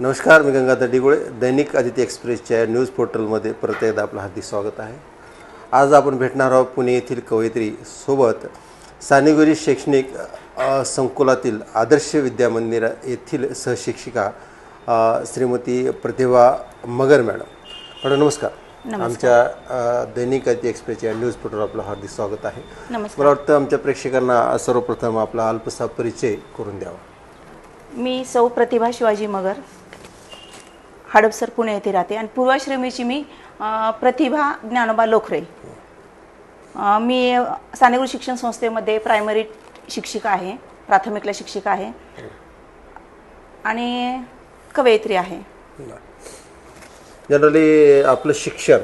नमस्कार मी गंगाधर डिगोळे दैनिक आदित्य एक्सप्रेसच्या न्यूज पोर्टलमध्ये परत एकदा आपलं हार्दिक स्वागत आहे. आज आपण भेटणार आहोत पुणे येथील कवयित्री सोबत सानेगुरी शैक्षणिक संकुलातील आदर्श विद्या मंदिर येथील सहशिक्षिका श्रीमती प्रतिभा मगर मॅडम. मॅडम नमस्कार. आमच्या दैनिक एक्सप्रेसच्या न्यूज पोर्टलवर आपलं हार्दिक स्वागत आहे. नमस्कार. मला वाटतं आमच्या प्रेक्षकांना सर्वप्रथम आपला अल्पसा परिचय करून द्यावा. मी सौ प्रतिभा शिवाजी मगर हडपसर पुणे येथे राहते. आणि पूर्वाश्रमीची मी प्रतिभा ज्ञानोबा लोखरे. मी सानेगुरू शिक्षण संस्थेमध्ये प्रायमरी शिक्षिका आहे प्राथमिकला शिक्षिका आहे. आणि कवयित्री आहे. जनरली आपलं शिक्षण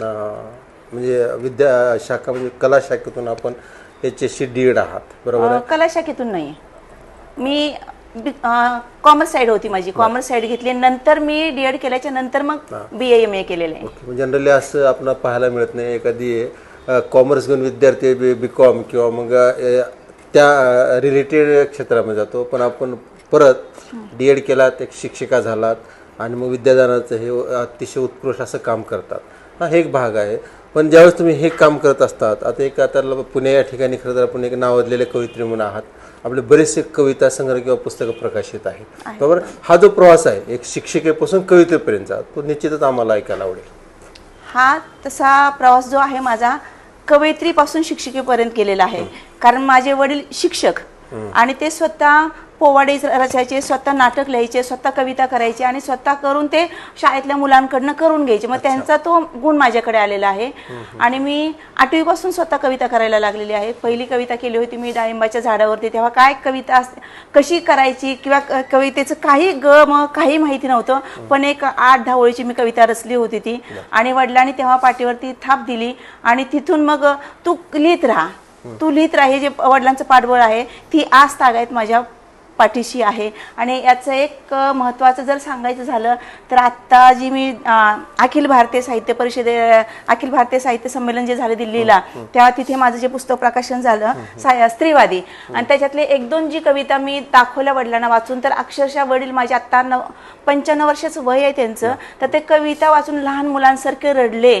म्हणजे विद्या शाखा म्हणजे कला शाखेतून आपण H S C D Ed आहात बरोबर कला शाखेतून नाही मी कॉमर्स साईड होती माझी. कॉमर्स साईड घेतली नंतर मी डी एड केल्याच्यानंतर मग बी एम ए केलेलं. आहे जनरली असं आपल्याला पाहायला मिळत नाही. एखादी कॉमर्स घेऊन विद्यार्थी बी बी कॉम किंवा मग त्या रिलेटेड क्षेत्रामध्ये जातो. पण आपण परत डी एड केलात एक शिक्षिका झालात. आणि मग विद्यादानाचं हे अतिशय उत्कृष्ट असं काम करतात. हा हे एक भाग आहे. पण ज्यावेळेस तुम्ही हे काम करत असतात आता एक आता पुणे या ठिकाणी खरं तर आपण एक नावाजलेले कवयित्री म्हणून आहात. आपले बरेचसे कविता संग्रह किंवा पुस्तकं प्रकाशित आहेत. बरोबर? हा जो प्रवास आहे एक शिक्षिकेपासून कवितेपर्यंतचा तो निश्चितच आम्हाला ऐकायला आवडेल. हा तसा प्रवास जो आहे माझा कवयित्रीपासून शिक्षिकेपर्यंत केलेला आहे. कारण माझे वडील शिक्षक. आणि ते स्वतः पोवाडे रचायचे स्वतः नाटक लिहायचे स्वतः कविता करायचे आणि स्वतः करून ते शाळेतल्या मुलांकडनं करून घ्यायचे. मग त्यांचा तो गुण माझ्याकडे आलेला आहे. आणि मी आठवीपासून स्वतः कविता करायला लागलेली आहे. पहिली कविता केली होती मी डाळिंबाच्या झाडावरती. तेव्हा काय कविता असते कशी करायची किंवा कवितेचं काही ग म काही माहिती नव्हतं. पण एक आठ दहा ओळीची मी कविता रचली होती ती. आणि वडिलांनी तेव्हा पाठीवरती थाप दिली. आणि तिथून मग तू लिहित राहा. तू लिहित राहा जे वडिलांचं पाठबळ आहे ती आज तागायत माझ्या पाठीशी आहे. आणि याचं एक महत्त्वाचं जर सांगायचं झालं तर आत्ता जी मी अखिल भारतीय साहित्य परिषदे अखिल भारतीय साहित्य संमेलन जे झालं दिल्लीला तेव्हा तिथे माझं जे पुस्तक प्रकाशन झालं सा- स्त्रीवादी. आणि त्याच्यातले एक दोन जी कविता मी दाखवल्या वडिलांना वाचून तर अक्षरशः वडील माझे आत्ता नव पंच्याण्णव वर्षाचं वय आहे त्यांचं तर ते कविता वाचून लहान मुलांसारखे रडले.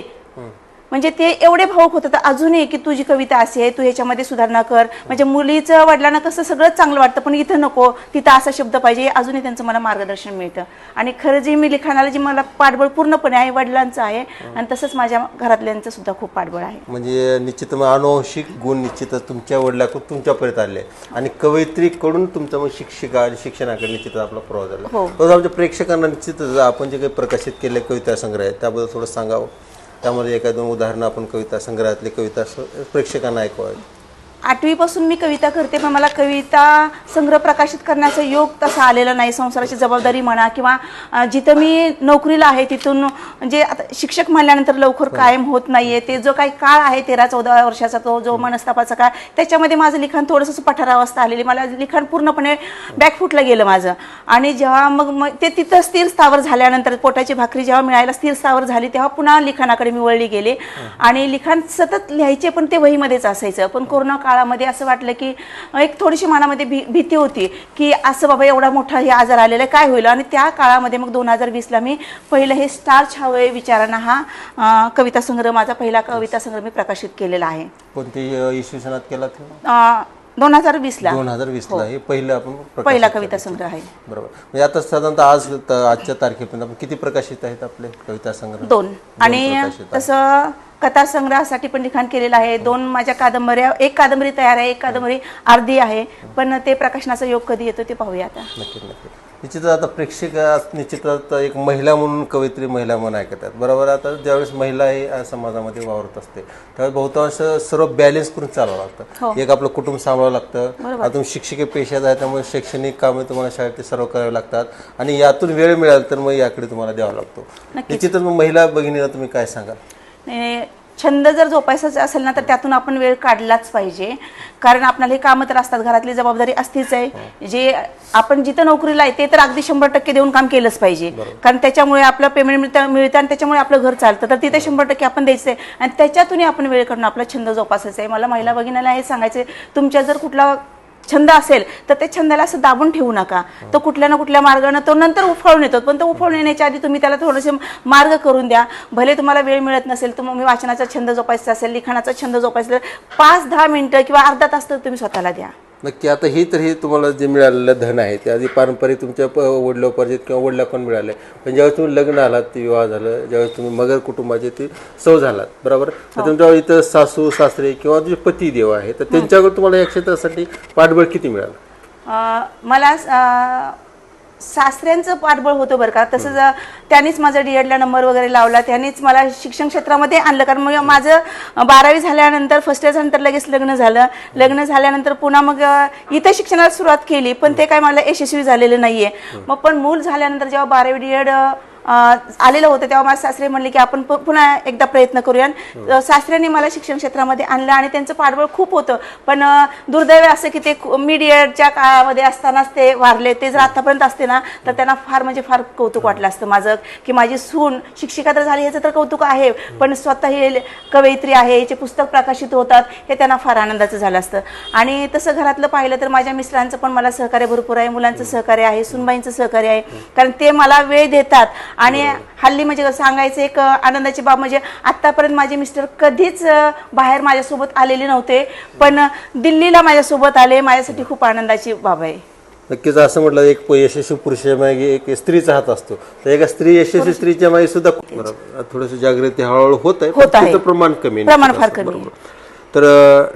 म्हणजे ते एवढे भाऊक होतं तर अजूनही की तुझी कविता अशी आहे तू ह्याच्यामध्ये सुधारणा कर. म्हणजे मुलीचं वडिलांना कसं सगळंच चांगलं वाटतं पण इथं नको. तिथं असा शब्द पाहिजे अजूनही त्यांचं मला मार्गदर्शन मिळतं. आणि खरं जे मी लिखाणाला जे मला पाठबळ पूर्णपणे आहे वडिलांचं आहे आणि तसंच माझ्या घरातल्यांचं सुद्धा खूप पाठबळ आहे. म्हणजे निश्चित मग अनुवंशिक गुण निश्चितच तुमच्या वडिलाकडून तुमच्यापर्यंत आले. आणि कवयित्रीकडून तुमचं मग शिक्षिका आणि शिक्षणाकडे निश्चितच आपला प्रवास झाला. हो. आमच्या प्रेक्षकांना निश्चितच आपण जे काही प्रकाशित केले कविता संग्रह आहे त्याबद्दल थोडं सांगावं. त्यामध्ये एखाद दोन उदाहरणं आपण कविता संग्रहातले कविता स- प्रेक्षकांना ऐकवावे. आठवीपासून मी कविता करते पण मला कविता संग्रह प्रकाशित करण्याचा योग तसा आलेला नाही. संसाराची जबाबदारी म्हणा किंवा जिथं मी नोकरीला आहे तिथून म्हणजे आता शिक्षक म्हणल्यानंतर लवकर कायम होत नाहीये ते जो काही काळ आहे तेरा चौदा वर्षाचा तो जो मनस्तापाचा काळ त्याच्यामध्ये माझं लिखाण थोडंसं पठारावस्था आलेली. मला लिखाण पूर्णपणे बॅकफुटला गेलं माझं. आणि जेव्हा मग मग ते तिथं स्थिर स्थावर झाल्यानंतर पोटाची भाकरी जेव्हा मिळायला स्थिर स्थावर झाली तेव्हा पुन्हा लिखाणाकडे मी वळली गेले. आणि लिखाण सतत लिहायचे पण ते वहीमध्येच असायचं. पण कोरोना काळामध्ये असं वाटलं की एक थोडीशी मनामध्ये भी भीती होती की असं बाबा एवढा मोठा हे आजार आलेला आहे, काय होईल? आणि त्या काळामध्ये मग दोन हजार वीसला मी पहिलं हे स्टार छावे विचारांना हा कविता संग्रह माझा पहिला कविता संग्रह मी प्रकाशित केलेला आहे. कोणती इसवी सणात केला दोन हजार वीसला. दोन हजार वीसला हे. पहिलं आपण पहिला. कविता संग्रह आहे. बरोबर. म्हणजे आता साधारणतः आज आजच्या तारखेपर्यंत किती प्रकाशित आहेत आपले कविता संग्रह? दोन. आणि. तसं कथा संग्रहासाठी पण लिखाण केलेलं आहे. दोन माझ्या कादंबऱ्या एक कादंबरी तयार आहे एक कादंबरी अर्धी आहे. पण ते प्रकाशनाचा योग कधी येतो ते पाहूया आता. नक्कीच नक्की निश्चितच आता प्रेक्षक निश्चितच एक महिला म्हणून कवयित्री महिला म्हणून ऐकतात. बरोबर आता ज्यावेळेस महिला ही समाजामध्ये वावरत असते त्यावेळेस बहुतांश सर्व बॅलेन्स करून चालावं हो. लागतं एक आपलं कुटुंब सांभाळावं लागतं. आता तुम्ही शिक्षिके पेशात आहे त्यामुळे शैक्षणिक कामे तुम्हाला शाळेत ते सर्व करावे लागतात. आणि यातून वेळ मिळाला तर मग याकडे तुम्हाला द्यावा लागतो. निश्चितच मग महिला भगिनीला तुम्ही काय सांगाल? छंद जर जोपासायचा असेल ना तर त्यातून आपण वेळ काढलाच पाहिजे. कारण आपल्याला हे कामं तर असतात घरातली जबाबदारी असतीच आहे. जे आपण जिथं नोकरीला आहे ते तर अगदी शंभर टक्के देऊन काम केलंच पाहिजे. कारण त्याच्यामुळे आपलं पेमेंट मिळतं मिळतं आणि त्याच्यामुळे आपलं घर चालतं. तर तिथे शंभर टक्के आपण द्यायचं आहे. आणि त्याच्यातूनही आपण वेळ काढून आपला छंद जोपासायचा आहे. मला महिला भगिनीला हे सांगायचं आहे, तुमच्या जर कुठला छंद असेल तर ते छंदाला असं दाबून ठेवू नका. तो कुठल्या ना कुठल्या मार्गानं तो नंतर उफाळून येतो पण तो उफाळून येण्याच्या आधी तुम्ही त्याला थोडेसे मार्ग करून द्या. भले तुम्हाला वेळ मिळत नसेल तर वाचनाचा छंद जोपायचा असेल लिखाणाचा छंद जोपायचा असेल पाच दहा मिनिटं किंवा अर्धा तास तर तुम्ही स्वतःला द्या. नक्की आता हे तर हे तुम्हाला जे मिळालेलं धन आहे ते आधी पारंपरिक तुमच्या प- वडिलोपार्जित किंवा वडिलाकडून मिळाले? पण ज्यावेळेस तुम्ही लग्न आलात ते विवाह झालं ज्यावेळेस तुम्ही मगर कुटुंबाचे ते सौ झालात बरोबर? तर तुमच्या इथं सासू सासरे किंवा जे पती देव आहे तर त्यांच्याकडे तुम्हाला या क्षेत्रासाठी पाठबळ किती मिळालं? मला सासऱ्यांचं पाठबळ होतं बरं का. तसंच त्यांनीच माझा डीएडला नंबर वगैरे लावला त्यांनीच मला शिक्षण क्षेत्रामध्ये आणलं. कारण मग माझं बारावी झाल्यानंतर फर्स्ट इयर नंतर लगेच लग्न झालं. लग्न झाल्यानंतर पुन्हा मग इथं शिक्षणाला सुरुवात केली पण ते काय मला यशस्वी झालेलं नाहीये. मग पण मूल झाल्यानंतर जेव्हा बारावी डीएड आलेलं होतं तेव्हा माझे सासरे म्हणले की आपण पुन्हा एकदा प्रयत्न करूया. सासऱ्यांनी मला शिक्षण क्षेत्रामध्ये आणलं आणि त्यांचं पाठबळ खूप होतं. पण दुर्दैव असं की ते खू- मी डीएडच्या काळामध्ये असतानाच ते वारले. ते जर आतापर्यंत असते ना तर त्यांना फार म्हणजे फार कौतुक वाटलं असतं माझं की माझी सून शिक्षिका तर झाली याचं तर कौतुक आहे. पण स्वतः हे कवयित्री आहे याचे पुस्तक प्रकाशित होतात हे त्यांना फार आनंदाचं झालं असतं. आणि तसं घरातलं पाहिलं तर माझ्या मिस्टरांचं पण मला सहकार्य भरपूर आहे. मुलांचं सहकार्य आहे सुनबाईंचं सहकार्य आहे. कारण ते मला वेळ देतात. आणि हल्ली म्हणजे सांगायचं एक आनंदाची बाब म्हणजे आतापर्यंत माझे मिस्टर कधीच बाहेर माझ्यासोबत आलेले नव्हते पण दिल्लीला माझ्यासोबत आले माझ्यासाठी खूप आनंदाची बाब आहे नक्कीच असं म्हटलं एक यशस्वी पुरुषाच्या मागे एक स्त्रीचा हात असतो तर एका स्त्री यशस्वी स्त्रीच्या मागे सुद्धा थोडंसं जागृती हळूहळू होत आहे प्रमाण कमी. प्रमाण फार कमी. तर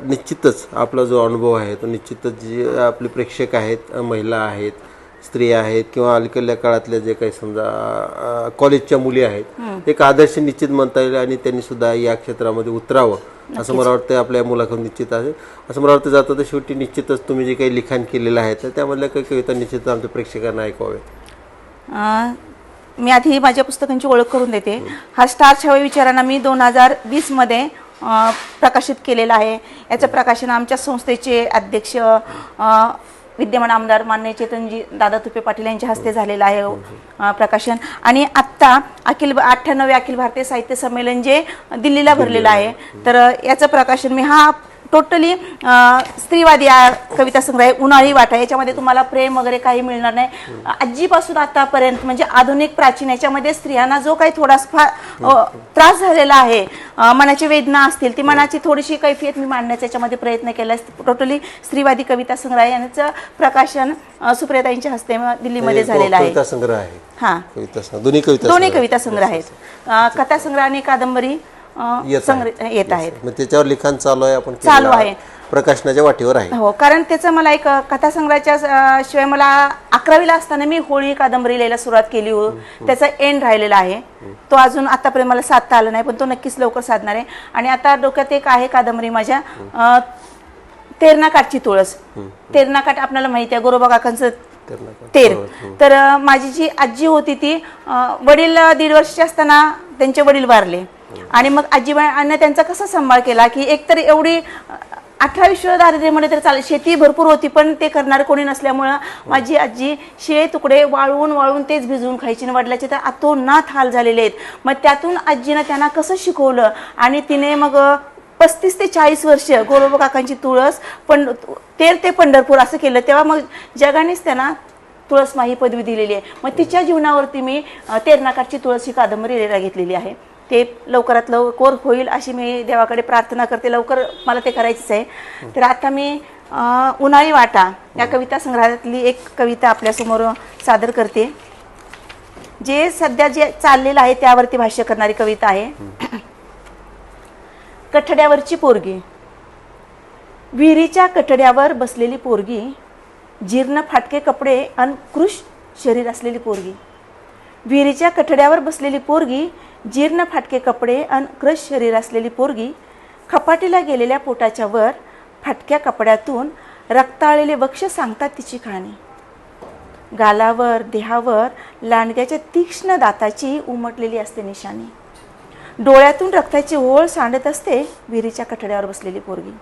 निश्चितच आपला जो अनुभव आहे तो निश्चितच जे आपले प्रेक्षक आहेत महिला आहेत स्त्रिया आहेत किंवा अलीकडल्या काळातल्या जे काही समजा कॉलेजच्या मुली आहेत एक आदर्श निश्चित म्हणता येईल आणि त्यांनी सुद्धा या क्षेत्रामध्ये उतरावं. असं मला वाटतं आपल्या मुलाखत निश्चित आहे. असं मला वाटतं जातं तर शेवटी निश्चितच तुम्ही जे काही लिखाण केलेलं आहे तर त्यामधल्या काही कविता निश्चित आमच्या प्रेक्षकांना ऐकावे अं, मी आधी माझ्या पुस्तकांची ओळख करून देते. हा. स्टार छावे विचारांना मी दोन हजार वीसमध्ये प्रकाशित केलेला आहे. याचं प्रकाशन आमच्या संस्थेचे अध्यक्ष विद्यमान आमदार मान्य चेतनजी दादा तुपे पाटील यांच्या हस्ते झालेलं आहे प्रकाशन. आणि आत्ता अखिल अठ्ठ्याण्णवे अखिल भारतीय साहित्य संमेलन जे दिल्लीला भरलेलं आहे तर याचं प्रकाशन मी हा टोटली स्त्रीवादी कविता संग्रह उन्हाळी वाटा याच्यामध्ये तुम्हाला प्रेम वगैरे काही मिळणार नाही. आजीपासून आतापर्यंत म्हणजे आधुनिक प्राचीन याच्यामध्ये स्त्रियांना जो काही थोडासा त्रास झालेला आहे मनाची वेदना असतील ती मनाची थोडीशी कैफियत मी मांडण्याचा याच्यामध्ये प्रयत्न केला टोटली स्त्रीवादी कविता संग्रह याचं प्रकाशन सुप्रियाताईंच्या हस्ते दिल्लीमध्ये झालेलं आहे. संग्रह आहे. हां. दोन्ही कविता दोन्ही संग्रह. कविता संग्रह आहेत. कथा संग्रह आणि कादंबरी येत संग्रह येत आहेत. मग त्याच्यावर लिखाण चालू आहे आपण चालू आहे. प्रकाशनाच्या वाटेवर आहे. हो कारण त्याचं मला एक अ, कथासंग्रहाच्या अ, शिवाय मला अकरावीला असताना मी होळी कादंबरी लिहायला सुरुवात केली. हो त्याचा एंड राहिलेला आहे. तो अजून आतापर्यंत मला साधता आला नाही पण तो नक्कीच लवकर साधणार आहे. आणि आता डोक्यात एक आहे कादंबरी माझ्या. अ, तुळस. तेरणाकाठ आपल्याला माहिती आहे गोरोबा काकांचं. तेर. तर अ, माझी जी आजी होती ती अ, वडील अ, दीड वर्षाचे असताना त्यांचे वडील वारले. आणि मग आजीबाईंना त्यांचा कसा सांभाळ केला की एकतर एवढी अठरा विश्व दारिद्र्यामध्ये तर चालेल शेती भरपूर होती पण ते करणारे कोणी नसल्यामुळं माझी आजी शिळे तुकडे वाळवून वाळवून तेच भिजवून खायची आणि वडिलाचे तर अतोनात हाल झालेले आहेत. मग त्यातून आजीनं त्यांना कसं शिकवलं? आणि तिने मग पस्तीस ते चाळीस वर्ष गोरोबा काकांची तुळस पण तेर ते पंढरपूर असं केलं. तेव्हा मग जगानेच त्यांना तुळस ही पदवी दिलेली आहे. मग तिच्या जीवनावरती मी अ, तेरणाकाठची तुळस ही कादंबरी घेतलेली आहे. ते लवकरात लवकर होईल अशी मी देवाकडे प्रार्थना करते. लवकर मला ते करायचंच आहे. तर आता मी उन्हाळी वाटा या कविता संग्रहातली एक कविता आपल्यासमोर सादर करते. जे सध्या जे चाललेलं आहे त्यावरती भाष्य करणारी कविता आहे. कठड्यावरची पोरगी. विहिरीच्या कठड्यावर बसलेली पोरगी. जीर्ण फाटके कपडे अन कृष शरीर असलेली पोरगी. विहिरीच्या कठड्यावर बसलेली पोरगी जीर्ण फाटके कपडे अन क्रश शरीर असलेली पोरगी खपाटीला गेलेल्या पोटाच्या वर फाटक्या कपड्यातून रक्ताळलेले वक्ष सांगतात तिची कहाणी. गालावर देहावर लांडग्याच्या तीक्ष्ण दाताची उमटलेली असते निशाणी. डोळ्यातून रक्ताची ओळ सांडत असते विहिरीच्या कठड्यावर बसलेली पोरगी.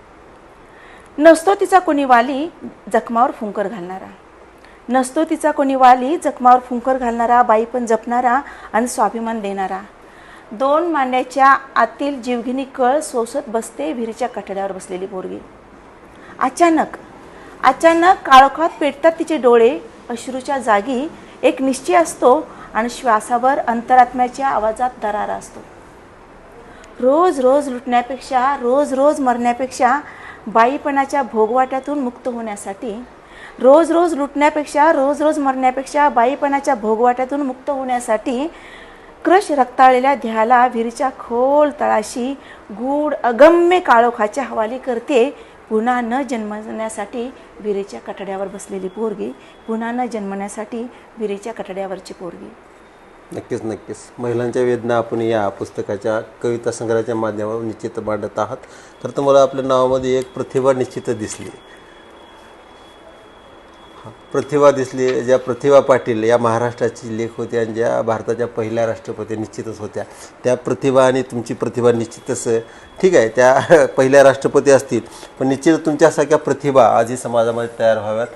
नसतो तिचा कोणी वाली जखमावर फुंकर घालणारा. नसतो तिचा कोणी वाली जखमावर फुंकर घालणारा बाई पण जपणारा आणि स्वाभिमान देणारा. दोन मांड्याच्या आतील जीवघिनी कळ सोसत बसते विहिरीच्या कठड्यावर बसलेली पोरगी. अचानक अचानक काळोखात पेटतात तिचे डोळे. अश्रूच्या जागी एक निश्चय असतो आणि श्वासावर अंतरात्म्याच्या आवाजात दरारा असतो. रोज रोज लुटण्यापेक्षा रोज रोज मरण्यापेक्षा बाईपणाच्या भोगवाट्यातून मुक्त होण्यासाठी रोज रोज लुटण्यापेक्षा रोज रोज मरण्यापेक्षा बाईपणाच्या भोगवाट्यातून मुक्त होण्यासाठी क्रश रक्ताळलेल्या ध्याला विहिरीच्या खोल तळाशी गूढ अगम्य काळोखाच्या हवाली करते. पुन्हा न जन्मण्यासाठी विहिरीच्या कठड्यावर बसलेली पोरगी पुन्हा न जन्मण्यासाठी विहिरीच्या कठड्यावरची पोरगी. नक्कीच नक्कीच. महिलांच्या वेदना आपण या पुस्तकाच्या कविता संग्रहाच्या माध्यमातून निश्चित मांडत आहात. तर तुम्हाला आपल्या नावामध्ये एक प्रतिभा निश्चित दिसली. प्रतिभा दिसली ज्या प्रतिभा पाटील या महाराष्ट्राची लेख होत्या आणि ज्या भारताच्या पहिल्या राष्ट्रपती निश्चितच होत्या. त्या प्रतिभा आणि तुमची प्रतिभा निश्चितच ठीक आहे त्या पहिल्या राष्ट्रपती असतील. पण निश्चितच तुमच्यासारख्या प्रतिभा आजही समाजामध्ये तयार व्हाव्यात.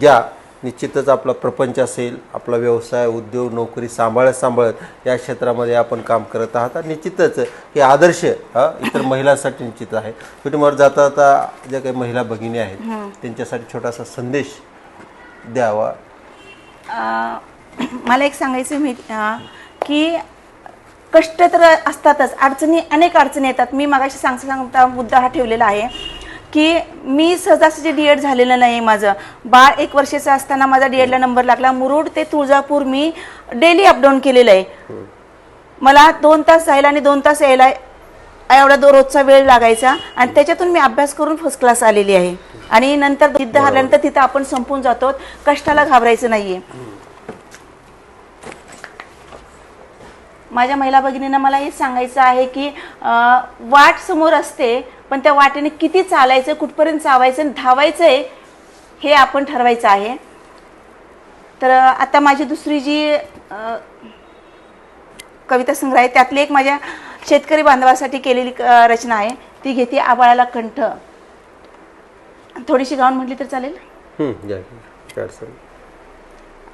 ज्या निश्चितच आपला प्रपंच असेल आपला व्यवसाय उद्योग नोकरी सांभाळत सांभाळत या क्षेत्रामध्ये आपण काम करत आहात. आणि निश्चितच हे आदर्श हा इतर महिलांसाठी निश्चित आहे. कुटुंबावर जाता जाता ज्या काही महिला भगिनी आहेत त्यांच्यासाठी छोटासा संदेश द्यावा. अं, मला एक सांगायचं मी अं, की कष्ट तर असतातच अडचणी अनेक अडचणी येतात. मी मागाशी सांगता सांगता मुद्दा हा ठेवलेला आहे की मी सहजासहजी डी एड झालेलं नाही माझं. बाळ एक वर्षाचं असताना माझा डी एडला नंबर लागला. मुरुड ते तुळजापूर मी डेली अपडाऊन केलेलं आहे. मला दोन तास जायला आणि दोन तास यायला एवढा दो रोजचा वेळ लागायचा आणि त्याच्यातून मी अभ्यास करून फर्स्ट क्लास आलेली आहे. आणि नंतर जिद्द हारल्यानंतर तिथं आपण संपून जातो. कष्टाला घाबरायचं नाहीये. माझ्या महिला भगिनींना मला हे सांगायचं आहे की वाट समोर असते पण त्या वाटेने किती चालायचं कुठपर्यंत चावायचं आणि धावायचंय हे आपण ठरवायचं आहे. तर आता माझी दुसरी जी कविता संग्रह आहे त्यातली एक माझ्या शेतकरी बांधवासाठी केलेली रचना आहे. ती घेते आबाळाला कंठ. थोडीशी गाऊन म्हटली तर चालेल.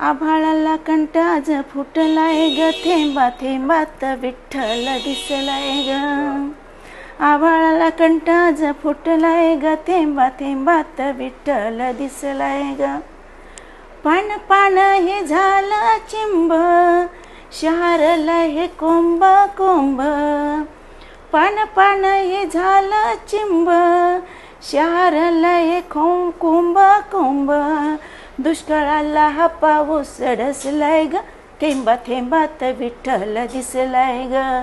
आभाळाला कंठ आज फुटलाय ग थेंबा थेंबात विठ्ठल दिसलाय ग. आभाळाला कंठ आज फुटलाय ग थेंबा थेंबात विठ्ठल दिसलाय ग. पान पान हे झालं चिंब शहरला हे कुंभ कुंभ. पान पान हे झालं चिंब. शहरला हे खों कुंभ कुंभ. दुष्काळाला हा पाऊस डसलाय ग. थेंबा थेंबात विठ्ठल दिसलाय ग.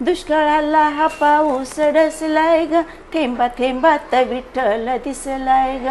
दुष्काळाला हा पाऊस डसलाय ग. थेंबा थेंबात विठ्ठल दिसलाय ग.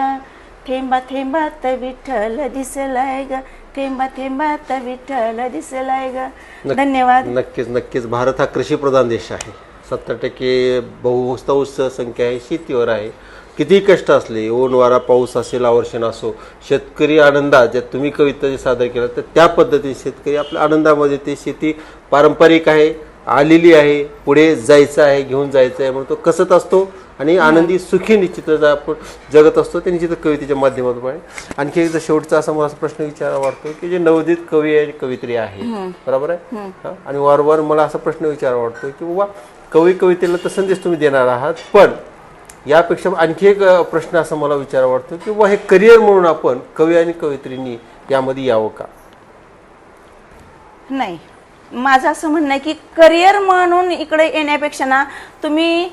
थेंबा थेंबात विठ्ठल दिसलाय ग. थेंबा थेंबात विठ्ठल दिसलाय ग. धन्यवाद. नक्कीच नक्कीच. भारत हा कृषीप्रधान देश आहे. सत्तर टक्के बहुतांश संख्या आहे शेतीवर आहे. कितीही कष्ट असले ऊन वारा पाऊस असेल आवर्षण असो शेतकरी आनंदात ज्या तुम्ही कविता जे सादर केलं तर त्या पद्धतीने शेतकरी आपल्या आनंदामध्ये ते शेती पारंपरिक आहे आलेली आहे पुढे जायचं आहे घेऊन जायचं आहे म्हणून तो कसत असतो? आणि आनंदी सुखी निश्चितच आपण जगत असतो ते निश्चित कवितेच्या माध्यमातून आहे. आणखी एकदा शेवटचा असा मला प्रश्न विचारा वाटतो की जे नवोदित कवी आणि कवित्री आहे. बरोबर आहे? आणि वारंवार मला असा प्रश्न विचारा वाटतो की बाबा कवी कवितेला तर संदेश तुम्ही देणार आहात पण यापेक्षा आणखी एक प्रश्न असा मला विचारा वाटतो की बाबा हे करिअर म्हणून आपण कवी आणि कवित्रींनी यामध्ये यावं का? नाही. माझं असं म्हणणं आहे की करिअर म्हणून इकडे येण्यापेक्षा ना तुम्ही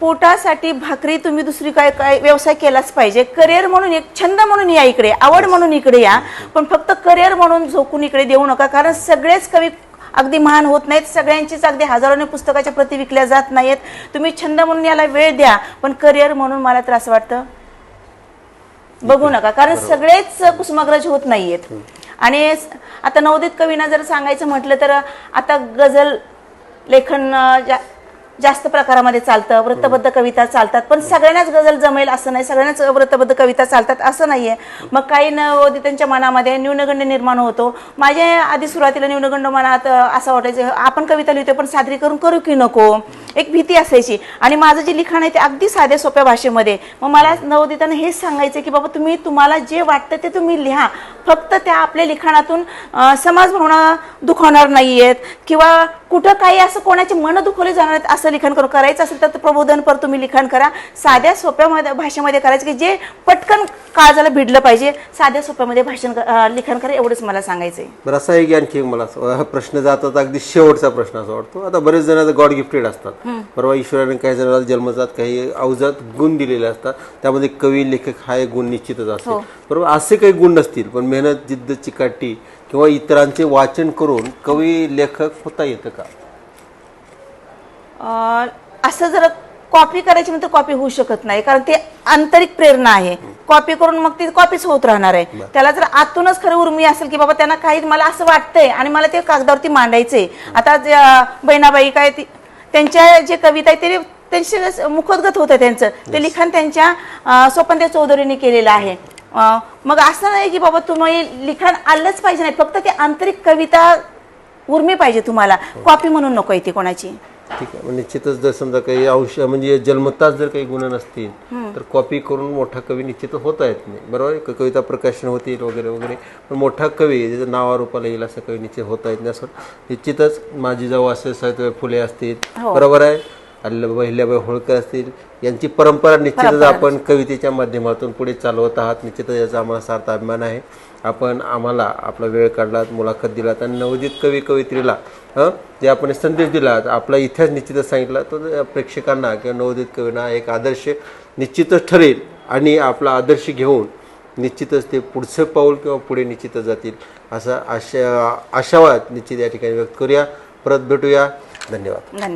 पोटासाठी भाकरी तुम्ही दुसरी काय काय व्यवसाय केलाच पाहिजे. करिअर म्हणून एक छंद म्हणून या इकडे आवड म्हणून इकडे या. पण फक्त करिअर म्हणून झोकून इकडे देऊ नका कारण सगळेच कवी अगदी महान होत नाहीत. सगळ्यांचीच अगदी हजारोने पुस्तकाच्या प्रती विकल्या जात नाहीत. तुम्ही छंद म्हणून याला वेळ द्या पण करिअर म्हणून मला तर असं वाटतं बघू नका कारण सगळेच कुसुमाग्रज होत नाहीयेत. आणि आता नवोदित कवींना जर सांगायचं म्हटलं तर आता गझल लेखन जास्त प्रकारामध्ये चालतं व्रतबद्ध कविता चालतात. पण सगळ्यांनाच गझल जमेल असं नाही. सगळ्यांनाच व्रतबद्ध कविता चालतात असं नाहीये. मग काही नवोदितांच्या मनामध्ये न्यूनगंड निर्माण होतो. माझ्या आधी सुरुवातीला न्यूनगंड मनात असं वाटायचं आपण कविता लिहितो पण सादरीकरण करू की नको? एक भीती असायची. आणि माझं जे लिखाण आहे ते अगदी साध्या सोप्या भाषेमध्ये. मग मला नवोदितांना हेच सांगायचं की बाबा तुम्ही तुम्हाला जे वाटतं ते तुम्ही लिहा. फक्त त्या आपल्या लिखाणातून समाजभावना समाज भावना आहेत किंवा कुठं काही असं कोणाचे मन दुखवले जाणार आहेत असं लिखाण करू. करायचं असेल तर प्रबोधनपर तुम्ही लिखाण करा. साध्या सोप्या भाषेमध्ये करायचं की जे पटकन काळजाला भिडलं पाहिजे. साध्या सोप्यामध्ये भाषण लिखाण करा एवढंच मला सांगायचं आहे बरं असा एक आणखी मला हा प्रश्न जातात अगदी शेवटचा प्रश्न असा वाटतो. आता बरेच जण गॉड गिफ्टेड असतात. परवा ईश्वराने काही जणांना जन्मजात काही अवजात गुण दिलेले असतात. त्यामध्ये कवी लेखक हा एक गुण निश्चितच असतो. बरोबर असे काही गुण नसतील पण मेहनत जिद्द चिकाटी किंवा इतरांचे वाचन करून कवी लेखक होता येतं का? असं जर कॉपी करायची म्हणून तर कॉपी होऊ शकत नाही कारण ते आंतरिक प्रेरणा आहे. कॉपी करून मग ती कॉपीच होत राहणार आहे. त्याला जर आतूनच खरं उर्मी असेल की बाबा त्यांना काही मला असं वाटतंय आणि मला ते कागदावरती मांडायचंय. आता बहिणाबाई काय ती त्यांच्या जे कविता आहे ते त्यांचे मुखोद्गत होतं त्यांचं. ते लिखाण त्यांच्या स्वपंद्या चौधरीने केलेलं आहे. मग असं नाही की बाबा तुम्ही लिखाण आलंच पाहिजे नाही. फक्त ते आंतरिक कविता उर्मी पाहिजे तुम्हाला. कॉपी म्हणून नको ती कोणाची. ठीक आहे. मग निश्चितच जर समजा काही औषध म्हणजे जन्मताच जर काही गुण नसतील तर कॉपी करून मोठा कवी निश्चितच होता येत नाही. बरोबर आहे? कविता प्रकाशन होतील वगैरे वगैरे. पण मोठा कवी ज्याचं नावारूपाला येईल असं कवी निश्चित होता येत नाही. असं निश्चितच माझी जाऊ असे साहित्य फुले असतील. बरोबर आहे? अल्ल- अहिल्याबाई होळकर असतील. यांची परंपरा निश्चितच आपण कवितेच्या माध्यमातून पुढे चालवत आहात. निश्चितच याचा आम्हाला सार्थ अभिमान आहे. आपण आम्हाला आपला वेळ काढलात मुलाखत दिलात आणि नवोदित कवी कवित्रीला हं जे आपण संदेश दिलात आपला इतिहास निश्चितच सांगितला तो प्रेक्षकांना किंवा नवोदित कवींना एक आदर्श निश्चितच ठरेल आणि आपला आदर्श घेऊन निश्चितच ते पुढचं पाऊल किंवा पुढे निश्चितच जातील असा आशा आशावाद निश्चित या ठिकाणी व्यक्त करूया. परत भेटूया. धन्यवाद. धन्यवाद.